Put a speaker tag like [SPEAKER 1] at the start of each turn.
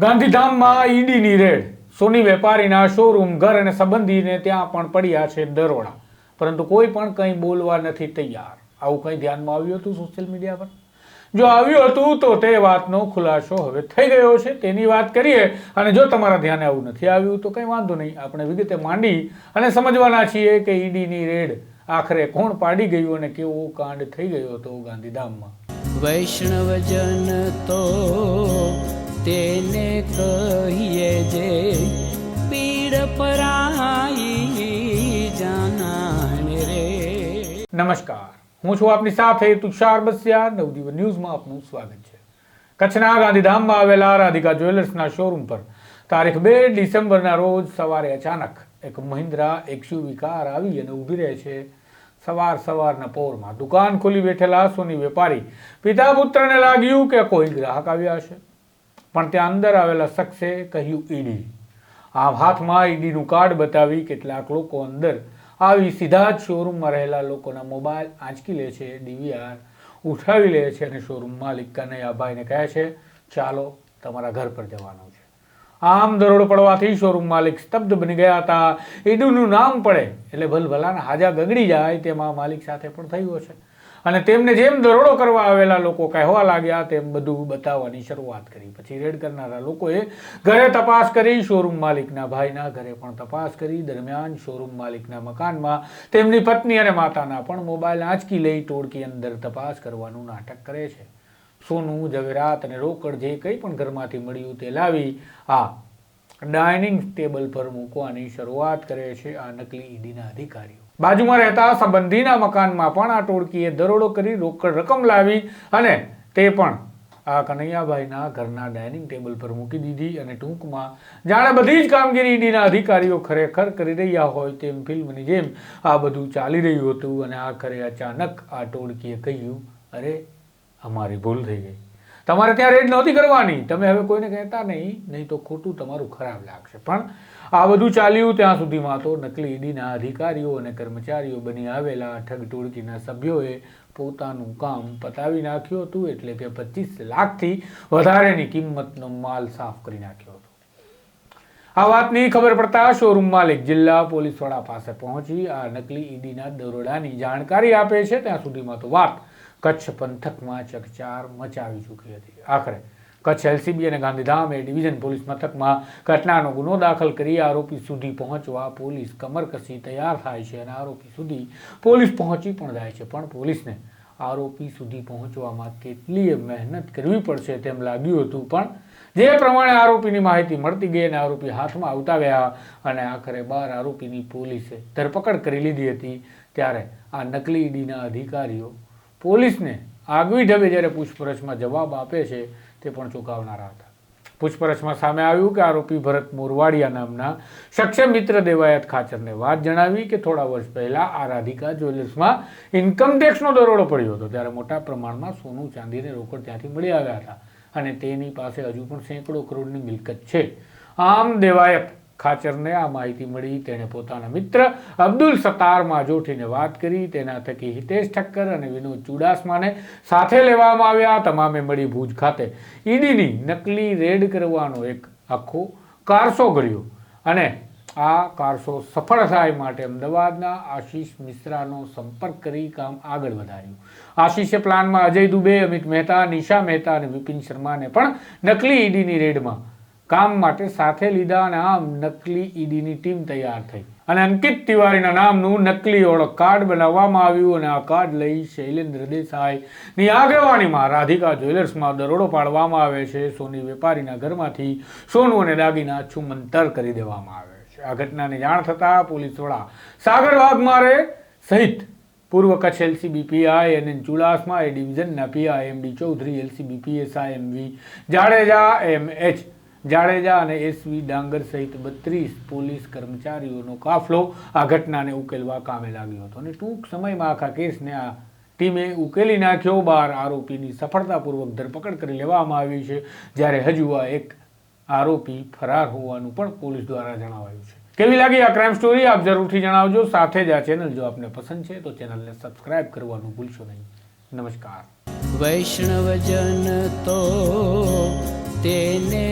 [SPEAKER 1] ગાંધીધામમાં ઈડીની રેડ. સોની વેપારીના શોરૂમ ઘર અને સંબંધીને ત્યાં પણ પડ્યા છે દરોડા. પરંતુ કોઈ પણ કંઈ બોલવા નથી તૈયાર. આવું કંઈ ધ્યાનમાં આવ્યું હતું સોશિયલ મીડિયા પર? જો આવ્યું હતું, તો તે વાતનો ખુલાસો હવે થઈ ગયો છે. તેની વાત કરીએ અને જો તમારા ધ્યાને આવું નથી આવ્યું, તો કંઈ વાંધો નહીં. આપણે વિગતે માંડી અને સમજવાના છીએ કે ઈડીની રેડ આખરે કોણ પાડી ગયું અને કેવો કાંડ થઈ ગયો હતો ગાંધીધામમાં.
[SPEAKER 2] વૈષ્ણવજન તો કહીએ જે પીડ પરાઈ જાનાને રે.
[SPEAKER 1] નમસ્કાર. હું છું આપની સાથે તુષાર બસિયા નવજીવન ન્યૂઝમાં આપનું સ્વાગત છે. કચ્છના ગાંધીધામમાં આવેલા રાધિકા જ્વેલર્સના શોરૂમ પર તારીખ બે ડિસેમ્બરના રોજ સવારે અચાનક એક મહિન્દ્રા એક્સયુવી કાર આવી અને ઊભી રહે છે. સવાર સવારના પોરમાં દુકાન ખોલી બેઠેલા સોની વેપારી પિતા પુત્રને લાગ્યું કે કોઈ ગ્રાહક આવ્યા હશે. પણ ત્યાં અંદર આવેલા શખ્સે કહ્યું ઈડી. આમ હાથમાં ઈડીનું કાર્ડ બતાવી કેટલાક લોકો અંદર આવી સીધા જ શોરૂમમાં રહેલા લોકોના મોબાઈલ આંચકી લે છે, ડીવીઆર ઉઠાવી લે છે અને શોરૂમ માલિક કનૈયાભાઈને કહે છે, ચાલો, તમારા ઘર પર જવાનું છે. આમ દરોડો પડવાથી શોરૂમ માલિક સ્તબ્ધ બની ગયા હતા. ઈડુનું નામ પડે એટલે ભલભલાના હાજા ગગડી જાય તેમાં માલિક સાથે પણ થયું હશે. અને તેમને જેમ દરોડો કરવા આવેલા લોકો કહેવા લાગ્યા, તેમ બધું બતાવવાની શરૂઆત કરી. પછી રેડ કરનારા લોકોએ ઘરે તપાસ કરી, શોરૂમ માલિકના ભાઈના ઘરે પણ તપાસ કરી. દરમિયાન શોરૂમ માલિકના મકાનમાં તેમની પત્ની અને માતાના પણ મોબાઈલ આંચકી લઈ ટોળકી અંદર તપાસ કરવાનું નાટક કરે છે. સોનું જવેરાત અને રોકડ જે કંઈ પણ ઘરમાંથી મળ્યું તે લાવી આ ડાઇનિંગ ટેબલ પર મૂકવાની શરૂઆત કરે છે આ નકલી ઈડીના અધિકારીઓ. બાજુમાં રહેતા સંબંધીના મકાનમાં પણ આ ટોળકીએ દરોડો કરી રોકડ રકમ લાવી અને તે પણ આ કનૈયાભાઈના ઘરના ડાઇનિંગ ટેબલ પર મૂકી દીધી અને ટૂંકમાં જાણે બધી જ કામગીરી ઈડીના અધિકારીઓ ખરેખર કરી રહ્યા હોય તેમ ફિલ્મની જેમ આ બધું ચાલી રહ્યું હતું અને આખરે અચાનક આ ટોળકીએ કહ્યું, અરે, અમારી ભૂલ થઈ ગઈ. તમારે ત્યાં રેડ નહોતી કરવાની. તમે હવે કોઈને કહેતા નહીં નહીં તો ખોટું તમારું ખરાબ લાગશે. પણ આ બધું ચાલ્યું ત્યાં સુધીમાં તો નકલી ઈડીના અધિકારીઓ અને કર્મચારીઓ બની આવેલા ઠગ ટોળકીના સભ્યોએ પોતાનું કામ પતાવી નાખ્યું હતું, એટલે કે પચીસ લાખથી વધારેની કિંમતનો માલ સાફ કરી નાખ્યો હતો. આ વાતની ખબર પડતા શોરૂમ માલિક જિલ્લા પોલીસ વડા પાસે પહોંચી, આ નકલી ઈડીના દરોડાની જાણકારી આપે છે. ત્યાં સુધીમાં તો વાત કચ્છ પંથકમાં ચકચાર મચાવી ચૂકી હતી. આખરે કચ્છ એલસીબી અને ગાંધીધામ ડિવિઝન પોલીસ મથકમાં ઘટનાનો ગુનો દાખલ કરી આરોપી સુધી પહોંચવા પોલીસ કમર કસી તૈયાર થાય છે અને આરોપી સુધી પોલીસ પહોંચી પણ જાય છે. પણ પોલીસને આરોપી સુધી પહોંચવામાં કેટલીય મહેનત કરવી પડશે તેમ લાગ્યું હતું. પણ જે પ્રમાણે આરોપીની માહિતી મળતી ગઈ અને આરોપી હાથમાં આવતા ગયા અને આખરે બાર આરોપીની પોલીસે ધરપકડ કરી લીધી હતી, ત્યારે આ નકલી ઈડીના અધિકારીઓ પોલીસને આગવી ઢબે જ્યારે પૂછપરછમાં જવાબ આપે છે, તે પણ ચૂકવનારા હતા. પૂછપરછમાં સામે આવ્યું કે આરોપી ભરત મોરવાડિયા નામના શખ્સે મિત્ર દેવાયત ખાચરને વાત જણાવી કે થોડા વર્ષ પહેલા આ રાધિકા જ્વેલર્સમાં ઇન્કમ ટેક્સનો દરોડો પડ્યો હતો. ત્યારે મોટા પ્રમાણમાં સોનું, ચાંદીને રોકડ ત્યાંથી મળી આવ્યા હતા અને તેની પાસે હજુ પણ સેંકડો કરોડની મિલકત છે. આમ દેવાયત ખાચરને આ માહિતી મળી. તેણે પોતાના મિત્ર અબ્દુલ સત્તારમાં જોઠીને વાત કરી. તેના થકી હિતેશ ઠક્કર અને વિનોદ ચુડાસમાને સાથે લેવામાં આવ્યા. તમામે મળી ભુજ ખાતે ઈડીની નકલી રેડ કરવાનો એક આખો કારસો ઘડ્યો અને આ કારસો સફળ થાય માટે અમદાવાદના આશીષ મિશ્રાનો સંપર્ક કરી કામ આગળ વધાર્યું. આશીષે પ્લાનમાં અજય દુબે, અમિત મહેતા, નિશા મહેતા અને વિપિન શર્માને પણ નકલી ઈડીની રેડમાં કામ માટે સાથે લીધા અને આમ નકલી ઈડીની ટીમ તૈયાર થઈ. અને અંકિત તિવારીના નામનું નકલી ઓળખ કાર્ડ બનાવવામાં આવ્યું અને આ કાર્ડ લઈ શૈલેન્દ્ર દેસાઈની આગેવાનીમાં રાધિકા જ્વેલર્સમાં દરોડો પાડવામાં આવે છે. સોની વેપારીના ઘરમાંથી સોનું અને દાગીના છુમંતર કરી દેવામાં આવે છે. આ ઘટનાની જાણ થતાં પોલીસ વડા સાગર વાઘમારે સહિત પૂર્વ કચ્છ એલસીબી પીઆઈ અને ચુડાસમા, એ ડિવિઝનના PI M D Chaudhary, LCB PSI M V Jadeja, M H Jadeja અને એસવી ડાંગર સહિત બત્રીસ પોલીસ કર્મચારીઓનો કાફલો આ ઘટનાને ઉકેલવા કામે લાગ્યો હતો અને ટૂંક સમયમાં આખા કેસને આ ટીમે ઉકેલી નાખ્યો. બાર આરોપીની સફળતાપૂર્વક ધરપકડ કરી લેવામાં આવી છે, જ્યારે હજુ આ એક આરોપી ફરાર હોવાનું પણ પોલીસ દ્વારા જણાવાયું છે. કેવી લાગી આ ક્રાઇમ સ્ટોરી આપ જરૂરથી જણાવજો. સાથે જ આ ચેનલ જો આપને પસંદ છે, તો ચેનલને સબસ્ક્રાઇબ કરવાનું ભૂલશો નહીં. નમસ્કાર.
[SPEAKER 2] વૈષ્ણવજન તો